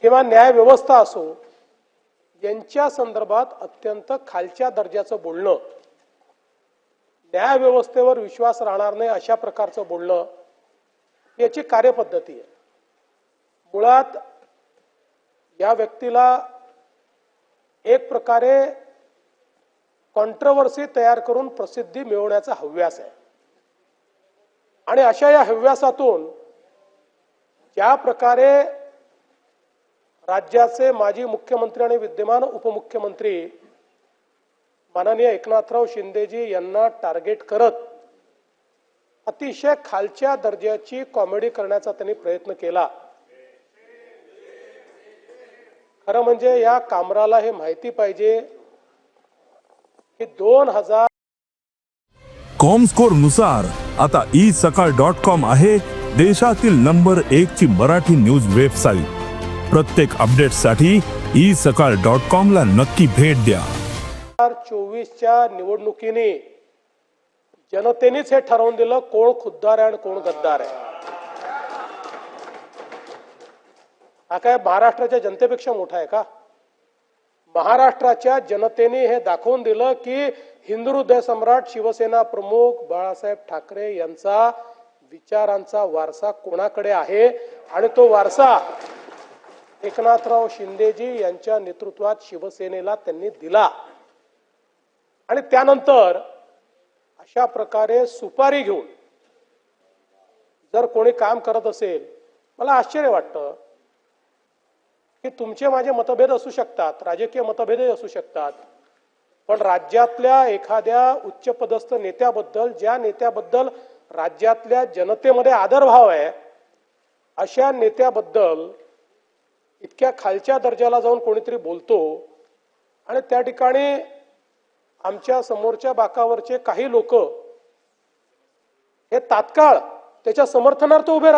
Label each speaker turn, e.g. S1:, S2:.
S1: किंवा न्याय व्यवस्था असो यांच्या संदर्भात अत्यंत खालच्या दर्जाचं बोलणं. न्याय व्यवस्थेवर विश्वास राहणार नाही अशा प्रकारचं बोलणं याची कार्यपद्धती आहे. मुळात या व्यक्तीला एक प्रकारे कॉन्ट्रोवर्सी तयार करून प्रसिद्धी मिळवण्याचा हव्यास आहे. आणि अशा या हव्यासातून ज्या प्रकारे राज्याचे माजी मुख्यमंत्री आणि विद्यमान उपमुख्यमंत्री माननीय एकनाथराव शिंदेजी यांना टार्गेट करत अतिशय खालच्या दर्जाची कॉमेडी करण्याचा त्यांनी प्रयत्न केला. खरं म्हणजे या कामराला हे माहिती पाहिजे की दोन हजार
S2: कॉम स्कोरनुसार आता ई सकाळ डॉट कॉम आहे देशातील नंबर एक ची मराठी न्यूज वेबसाईट. प्रत्येक अपडेटसाठी ई सकाळ डॉट कॉम ला नक्की भेट द्या.
S1: हजार चोवीसच्या निवडणुकीने जनतेनेच हे ठरवून दिलं कोण खुद्दार आहे आणि कोण गद्दार आहे. हा काय महाराष्ट्राच्या जनतेपेक्षा मोठा आहे का? महाराष्ट्राच्या जनतेने हे दाखवून दिलं की हिंदू हृदय सम्राट शिवसेना प्रमुख बाळासाहेब ठाकरे यांचा विचारांचा वारसा कोणाकडे आहे? आणि तो वारसा एकनाथराव शिंदेजी यांच्या नेतृत्वात शिवसेनेला त्यांनी दिला. आणि त्यानंतर अशा प्रकारे सुपारी घेऊन जर कोणी काम करत असेल मला आश्चर्य वाटतं की तुमचे माझे मतभेद असू शकतात राजकीय मतभेदही असू शकतात पण राज्यातल्या एखाद्या उच्चपदस्थ नेत्याबद्दल ज्या नेत्याबद्दल राज्यातल्या जनतेमध्ये आदरभाव आहे अशा नेत्याबद्दल इतक्या खालच्या दर्जाला जाऊन कोणीतरी बोलतो. आणि त्या ठिकाणी आमच्या समोरच्या बाकावरचे काही लोक हे तात्काळ त्याच्या समर्थनार्थ उभे राहतात.